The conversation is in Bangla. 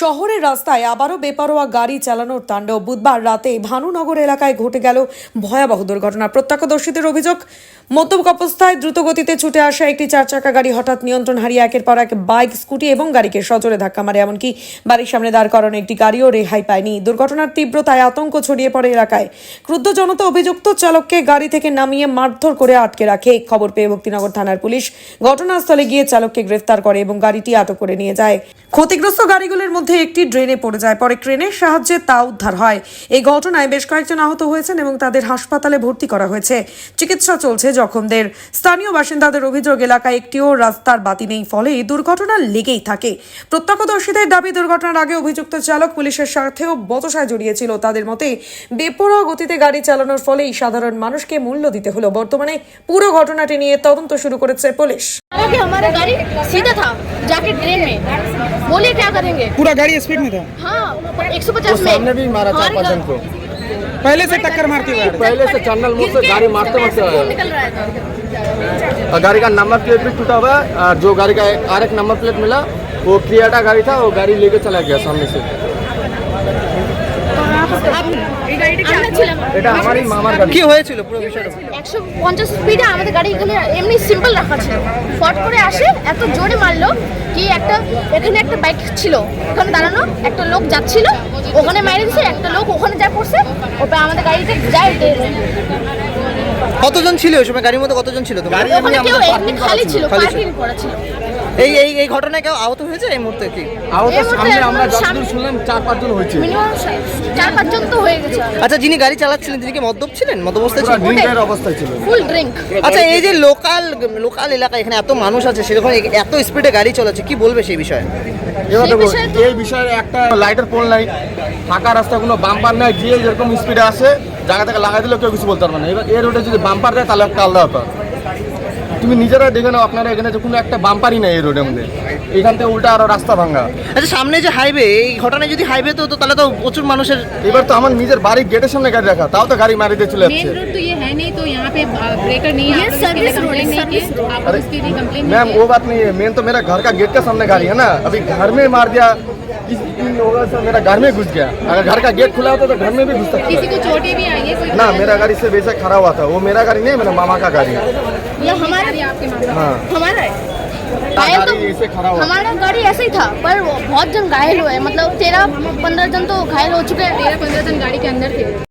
শহরের রাস্তায় আবারও বেপরোয়া গাড়ি চালানোর তাণ্ডব। বুধবার রাতে ভানুনগর এলাকায় ঘটে গেল ভয়াবহ দুর্ঘটনা। প্রত্যক্ষদর্শীদের অভিযোগ, মদ্যপ অবস্থায় দ্রুত গতিতে ছুটে আসা একটি চার চাকা গাড়ি হঠাৎ নিয়ন্ত্রণ হারিয়ে একের পর এক বাইক, স্কুটি এবং গাড়িকে সজোরে ধাক্কা মারে। এমনকি বাড়ির সামনে দাঁড় করানো একটি গাড়িও রেহাই পায়নি। দুর্ঘটনার তীব্রতায় আতঙ্ক ছড়িয়ে পড়ে এলাকায়। ক্রুদ্ধ জনতা অভিযুক্ত চালককে গাড়ি থেকে নামিয়ে মারধর করে আটকে রাখে। খবর পেয়ে ভক্তিনগর থানার পুলিশ ঘটনাস্থলে গিয়ে চালককে গ্রেফতার করে এবং গাড়িটি আটক করে নিয়ে যায়। ক্ষতিগ্রস্ত গাড়িগুলোর মধ্যে একটি ড্রেনে পড়ে যায় পরে ক্রেনের সাহায্যে তা উদ্ধার হয় এই ঘটনায় বেশ কয়েকজন আহত হয়েছেন এবং তাদের হাসপাতালে ভর্তি করা হয়েছে চিকিৎসা চলছে জখমদের স্থানীয় বাসিন্দাদের অভিযোগ এলাকায় একটিও রাস্তার বাতি নেই ফলে এই দুর্ঘটনা লেগেই থাকে প্রত্যক্ষদর্শীদের দাবি দুর্ঘটনার আগে অভিযুক্ত চালক পুলিশের সাথেও বচসায় জড়িয়েছিল তাদের মতে বেপরোয়া গতিতে গাড়ি চালানোর ফলেই সাধারণ মানুষকে মূল্য দিতে হলো বর্তমানে পুরো ঘটনাটি নিয়ে তদন্ত শুরু করেছে পুলিশ हालांकि हमारा गाड़ी सीधा था जाके ट्रेन में बोलिए क्या करेंगे पूरा गाड़ी स्पीड में था। हाँ एक सौ पचास में। सामने भी मारा था हमारी को। पहले से टक्कर मारती हुई पहले से चैनल मोड़ से गाड़ी मारते था और गाड़ी का नंबर प्लेट भी टूटा हुआ है जो गाड़ी का आर एक नंबर प्लेट मिला वो क्रियाटा गाड़ी था वो गाड़ी लेके चला गया सामने से। আমরা ছিলাম। এটা আমারই মামার গাড়ি। কি হয়েছিল পুরো বিষয়টা? একশো পঞ্চাশ স্পিডে আমাদের গাড়ি এখানে এমনি সিম্পল রাখা ছিল। ফট করে আসে এত জোরে মারলো কি একটা এখানে একটা বাইক ছিল ওখানে দাঁড়ানো একটা লোক যাচ্ছিল ওখানে মারি দিছে একটা লোক ওখানে যা করছে ওপরে আমাদের গাড়িতে যায় কতজন ছিল ওই সময়? গাড়ির মধ্যে কতজন ছিল তোমার? গাড়ি খালি খালি ছিল। পার্কিং করা ছিল। এই এই এই ঘটনায় কেউ আহত হয়েছে এই মুহূর্তে কি? আহত সামনে আমরা যতদূর শুনলাম চার পাঁচজন হয়েছে। মিনিমাম চার পাঁচজন তো হয়ে গেছে। আচ্ছা যিনি গাড়ি চালাচ্ছিলেন তিনি কি মদ্যপ ছিলেন? মদ্যবস্থায় পুরো ছিলেন? ড্রিঙ্কের অবস্থায় ছিল ফুল ড্রিঙ্ক আচ্ছা এই যে লোকাল লোকাল এলাকা এখানে এত মানুষ আছে সেরকম এত স্পিডে গাড়ি চলাচ্ছে কি বলবে সেই বিষয়ে? এবার দেখো এই বিষয়ে একটা লাইটের পোল নাই ফাঁকা রাস্তা কোনো বাম্পার নাই গিয়ে যেরকম স্পিডে আসে জায়গা থেকে লাগাই দিলেও কেউ কিছু বলতে পারবে না। এবার এর রোডে যদি বাম্পার দেয় তাহলে একটা আলাদা ব্যাপার। তুমি নিজেরা দেখে নাও আপনারা এখানে যে কোনো একটা বাম্পারই নেই এই রোডের মধ্যে এখান থেকে উল্টা আরো রাস্তা ভাঙা আচ্ছা সামনে যে হাইওয়ে এই ঘটনায় যদি হাইওয়ে তো তো তাহলে তো প্রচুর মানুষের এবার তো আমার নিজের বাড়ির গেটের সামনে গাড়ি রাখা তাও তো গাড়ি মারি দিয়ে চলে मेन যাচ্ছে रोड तो ये है नहीं तो यहाँ पे ब्रेकर नहीं है ये आपने उसके लिए सर्विस रोड है, कंप्लेन नहीं सर्विस की रोड। आपने अरे उसके लिए कंप्लेन मैम नहीं वो बात नहीं है मेन तो मेरा घर का गेट का सामने गाड़ी है ना अभी घर में मार दिया किस लोगों से मेरा घर में घुस गया। अगर घर का गेट खुला होता तो घर में भी घुस सकता किसी को चोटें भी आई है कोई ना मेरा गाड़ी से बेसक खड़ा हुआ था। वो मेरा गाड़ी नहीं है मेरा मामा का गाड़ी है। हमारा हाँ। हमारा है? घायल तो ऐसे हमारा गाड़ी ऐसे ही था पर बहुत जन घायल हुए मतलब तेरह पंद्रह जन तो घायल हो चुके हैं। तेरह पंद्रह जन गाड़ी के अंदर थे।